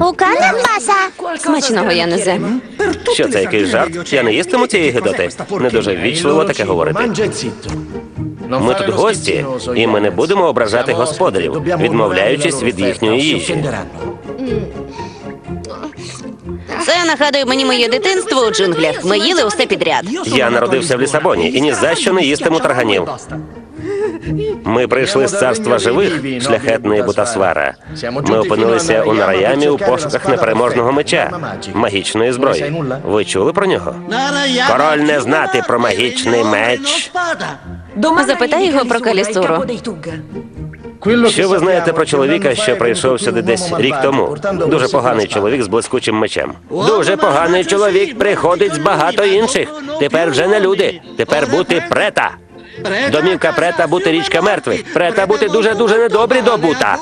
Укана паса. Смачного я не зем. Що це якийсь жарт? Я не їстиму цієї гидоти. Не дуже ввічливо таке говорити. Ми тут гості, і ми не будемо ображати господарів, відмовляючись від їхньої їжі. Це нагадує мені моє дитинство у джунглях. Ми їли усе підряд. Я народився в Лісабоні і ні за що не їстиму тарганів. Ми прийшли з царства живих, шляхетної Бутасвара. Ми опинилися у Нараямі у пошуках непереможного меча, магічної зброї. Ви чули про нього? Король не знати про магічний меч. Запитай його про калісуру. Що ви знаєте про чоловіка, що прийшов сюди десь рік тому? Дуже поганий чоловік з блискучим мечем. Дуже поганий чоловік приходить з багато інших. Тепер вже не люди. Тепер бути прета. Домівка прета бути річка мертвих. Прета бути дуже дуже недобрі до бута.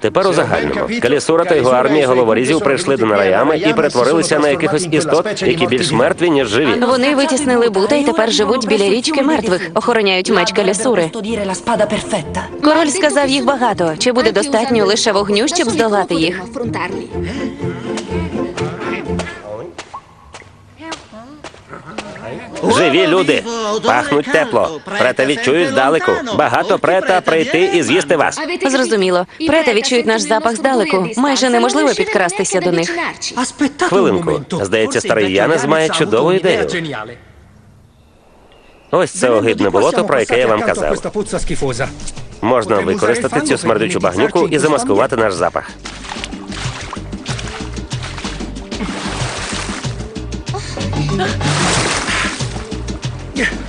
Тепер у загальному Калісура та його армія головорізів прийшли до Нараями і перетворилися на якихось істот, які більш мертві ніж живі. Вони витіснили бута і тепер живуть біля річки мертвих, охороняють меч калісури. Король сказав їх багато. Чи буде достатньо лише вогню, щоб здолати їх? Живі люди пахнуть тепло. Прета відчують здалеку. Багато прета прийти і з'їсти вас. Зрозуміло. Прета відчують наш запах здалеку. Майже неможливо підкрастися до них. Хвилинку. Здається, старий Янес має чудову ідею. Ось це огидне болото, про яке я вам казав. Можна використати цю смердючу багнюку і замаскувати наш запах.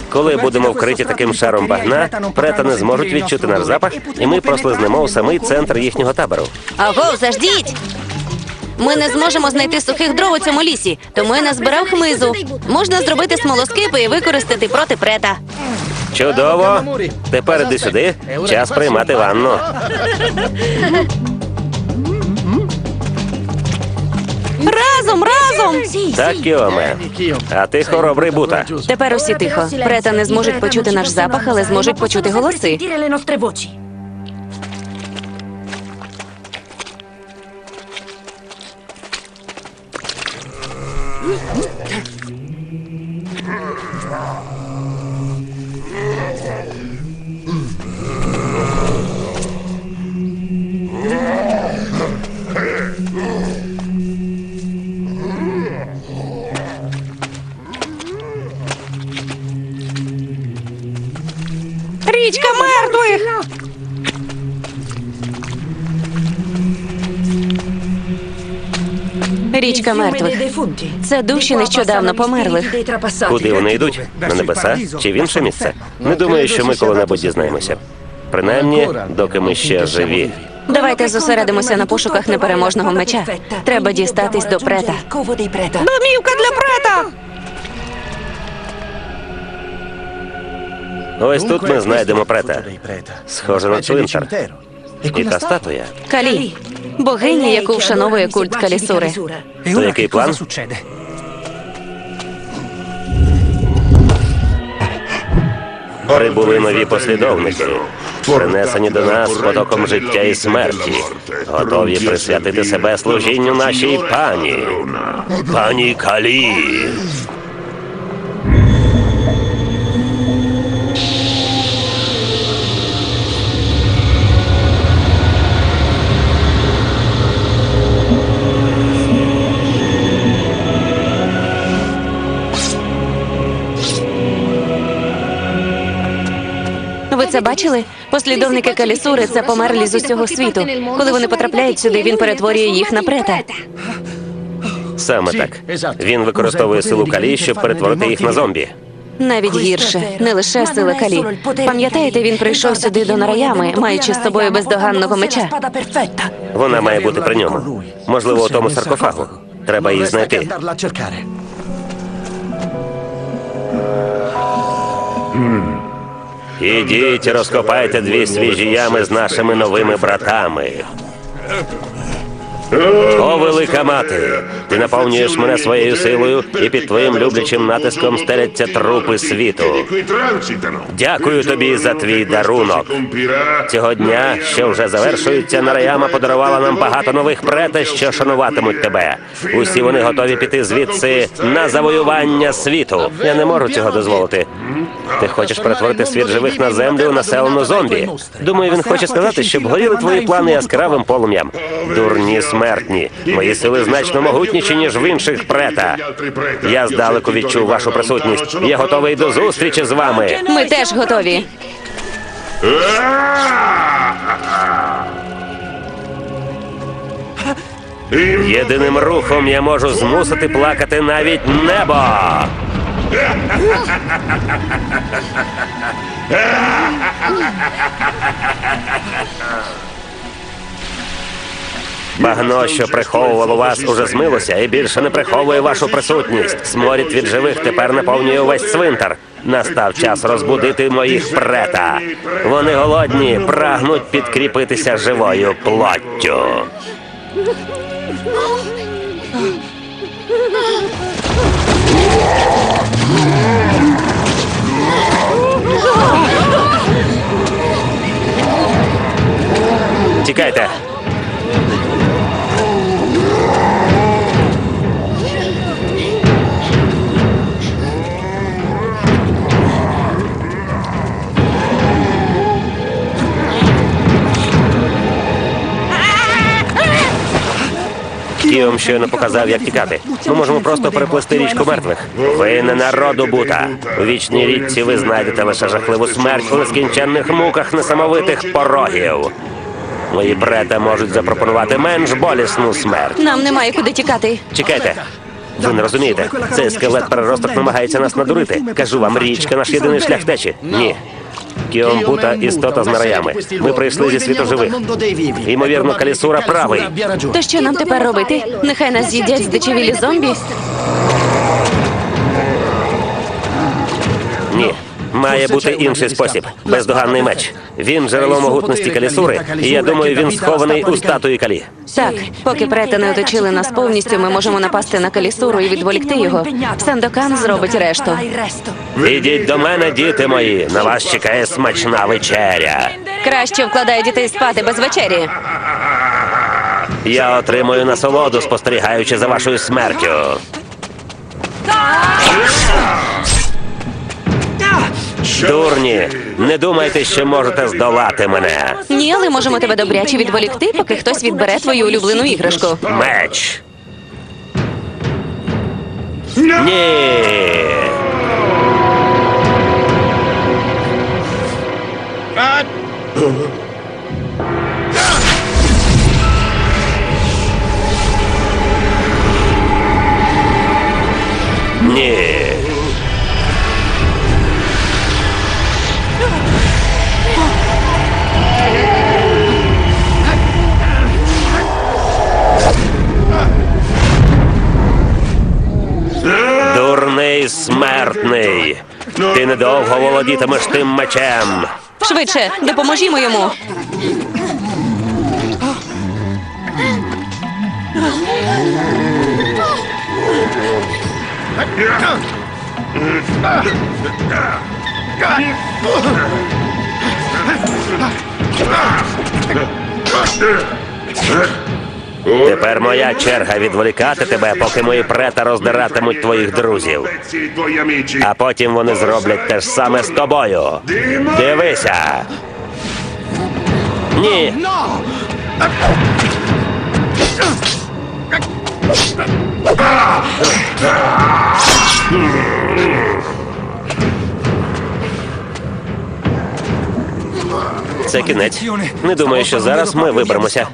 Коли будемо вкриті таким шаром багна, прета не зможуть відчути наш запах, і ми прослизнемо у самий центр їхнього табору. Аго, заждіть! Ми не зможемо знайти сухих дров у цьому лісі, тому я назбирав хмизу. Можна зробити смолоскипи і використати проти прета. Чудово! Тепер іди сюди. Час приймати ванну. Разом, разом! Так, Кіоме. А ти хоробрий бута. Тепер усі тихо. Прета не зможуть почути наш запах, але зможуть почути голоси. Річка мертвих! Річка мертвих. Це душі нещодавно померлих. Куди вони йдуть? На небеса чи в інше місце? Не думаю, що ми коли-небудь дізнаємося. Принаймні, доки ми ще живі. Давайте зосередимося на пошуках непереможного меча. Треба дістатись до прета. Домівка для прета! Ось тут ми знайдемо прета. Схоже на цвинтар. І та статуя. Калі, богиня, яку вшановує культ Калісури. То який план? Прибули нові послідовники, принесені до нас потоком життя і смерті, готові присвятити себе служінню нашій пані, пані Калі. Бачили? Послідовники Калісури це померлі з усього світу. Коли вони потрапляють сюди, він перетворює їх на прета. Саме так. Він використовує силу Калі, щоб перетворити їх на зомбі. Навіть гірше, не лише сили Калі. Пам'ятаєте, він прийшов сюди до Нараями, маючи з собою бездоганного меча. Вона має бути при ньому. Можливо, у тому саркофагу. Треба її знайти. Ідіть, розкопайте дві свіжі ями з нашими новими братами. О, велика мати. Ти наповнюєш мене своєю силою, і під твоїм люблячим натиском стеляться трупи світу. Дякую тобі за твій дарунок. Цього дня, що вже завершується, Нараяма подарувала нам багато нових прета, що шануватимуть тебе. Усі вони готові піти звідси на завоювання світу. Я не можу цього дозволити. Ти хочеш перетворити світ живих на землю, населену зомбі. Думаю, він хоче сказати, щоб горіли твої плани яскравим полум'ям. Дурні смертні. Мої сили значно могутніші, ніж в інших прета. Я здалеку відчув вашу присутність. Я готовий до зустрічі з вами. Ми теж готові. Єдиним рухом я можу змусити плакати навіть небо. Багно, що приховувало вас, уже змилося і більше не приховує вашу присутність. Сморід від живих тепер наповнює увесь цвинтар. Настав час розбудити моїх прета. Вони голодні, прагнуть підкріпитися живою плоттю. Тікайте. Кіом щойно показав, як тікати. Ми можемо просто переплисти річку мертвих. Ви не народу бута. У вічній річці ви знайдете лише жахливу смерть у нескінченних муках несамовитих порогів. Мої брета можуть запропонувати менш болісну смерть. Нам немає куди тікати. Чекайте. Ви не розумієте, цей скелет переросток намагається нас надурити. Кажу вам, річка наш єдиний шлях втечі. Ні. Кіомбута істота з нараями. Ми прийшли зі світу живих. Ймовірно, Калісура правий. То що нам тепер робити? Нехай нас з'їдять здичавілі зомбі. Має бути інший спосіб. Бездоганний меч. Він джерело могутності Калісури, і я думаю, він схований у статуї Калі. Так, поки прети не оточили нас повністю, ми можемо напасти на калісуру і відволікти його. Сандокан зробить решту. Ідіть до мене, діти мої. На вас чекає смачна вечеря. Краще вкладає дітей спати без вечері. Я отримую насолоду, спостерігаючи за вашою смертю. Дурні, не думайте, що можете здолати мене. Ні, але можемо тебе добряче відволікти, поки хтось відбере твою улюблену іграшку. Меч. Ні. Ні. Недовго володітимеш тим мечем. Швидше, допоможімо йому. Тепер моя черга відволікати тебе, поки мої прета роздиратимуть твоїх друзів. А потім вони зроблять те ж саме з тобою. Дивися. Ні. Це кінець. Не думаю, що зараз ми виберемося.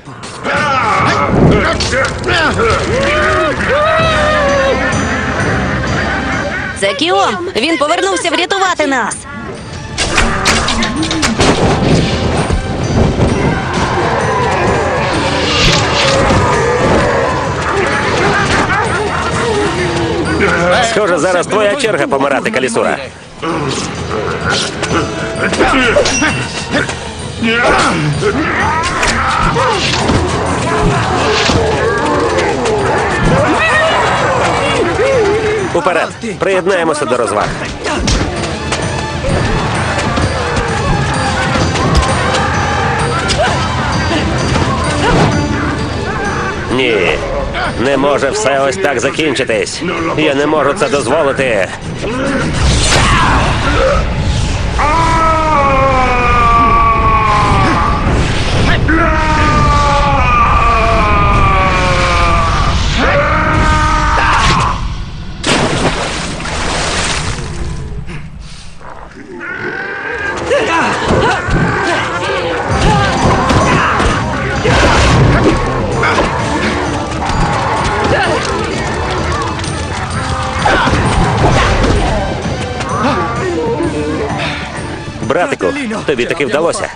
Це Кіон. Він повернувся врятувати нас. Схоже, зараз твоя черга помирати, Калісура. Уперед! Приєднаємося до розваг. Ні, не може все ось так закінчитись. Я не можу це дозволити. Братику, тобі таки вдалося.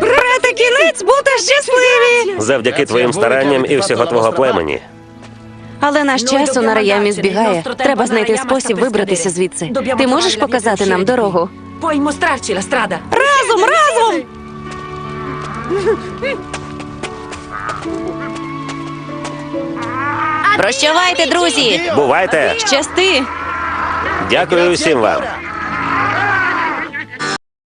Брате, кінець бути щасливі! Завдяки твоїм старанням і всього твого племені. Але наш час у Нараямі збігає. Треба знайти спосіб вибратися звідси. Ти можеш показати нам дорогу? Разом, разом! Прощавайте, друзі! Бувайте! Щасти! Дякую усім вам.